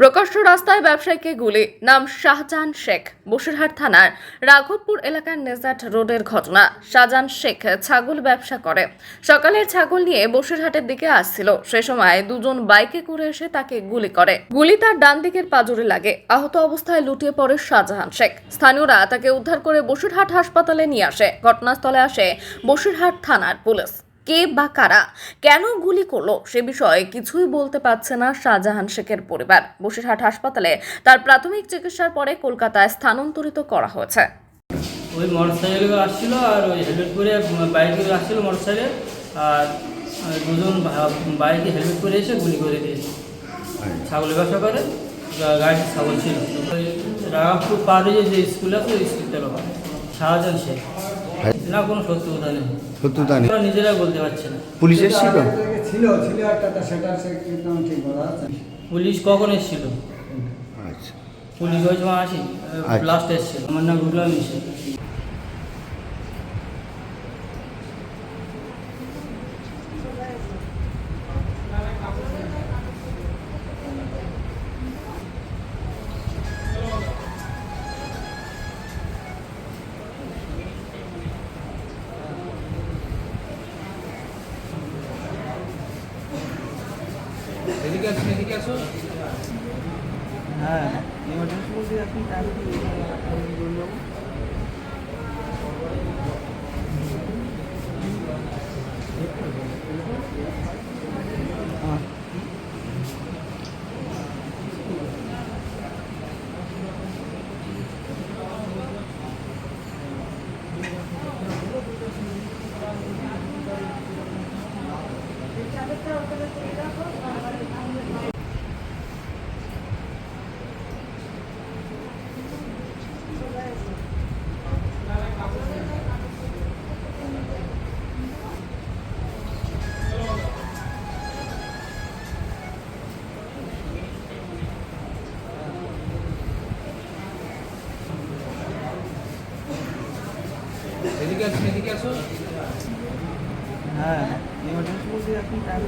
প্রকাশ্য রাস্তায় ব্যবসায়ীকে গুলি, নাম শাহজাহান শেখ, বসিরহাট থানার রাঘবপুর এলাকার নেজাট রোডের ঘটনা। শাহজাহান শেখ ছাগল ব্যবসা করে। সকালের ছাগল নিয়ে বসিরহাটের দিকে আসছিল। সে সময় দুজন বাইকে করে এসে তাকে গুলি করে। গুলি তার ডান দিকের পাজরে লাগে। আহত অবস্থায় লুটিয়ে পড়ে শাহজাহান শেখ। স্থানীয়রা তাকে উদ্ধার করে বসিরহাট হাসপাতালে নিয়ে আসে। ঘটনাস্থলে আসে বসিরহাট থানার পুলিশ। কে বা কারা কেন গুলি করল সে বিষয়ে কিছুই বলতে পারছে না শাহজাহান শেখের পরিবার। বসিরহাট হাসপাতালে তার প্রাথমিক চিকিৎসার পরে কলকাতায় স্থানান্তরিত করা হয়েছে। ওই মোটর সাইকেলে আসছিল আর ওই হেলমেট পরে বাইকে আসছিল মোটর সাইকেল আর দুজন বাইকে হেলমেট পরে এসে গুলি করে দিয়েছে। ছাগলের ব্যবসা করে, গা- গাড়িতে ছাগল ছিল। রাগাপুর পাড়ে যে স্কুল আছে, ওই স্কুলটার শাহজাহান শেখ। না কোনো সত্য কথা নেই। সত্যতা নেই। ওরা নিজেরাই বলতে পারছে না। পুলিশ এসেছিল? ছিল ছিল একটা সেটা সে একদম ঠিক বলা পুলিশ কখন এসেছিল? আচ্ছা। পুলিশ ওই সময় আসি। আচ্ছা। লাস্ট এসেছিল। আমার নাম রুগলাম মিশে হ্যাঁ ইমার্জেন্সি বলতে আপনি টাইম এদিকে আসুন এদিকে আসুন। হ্যাঁ এমার্জেন্সি বলতে আপনি টাইম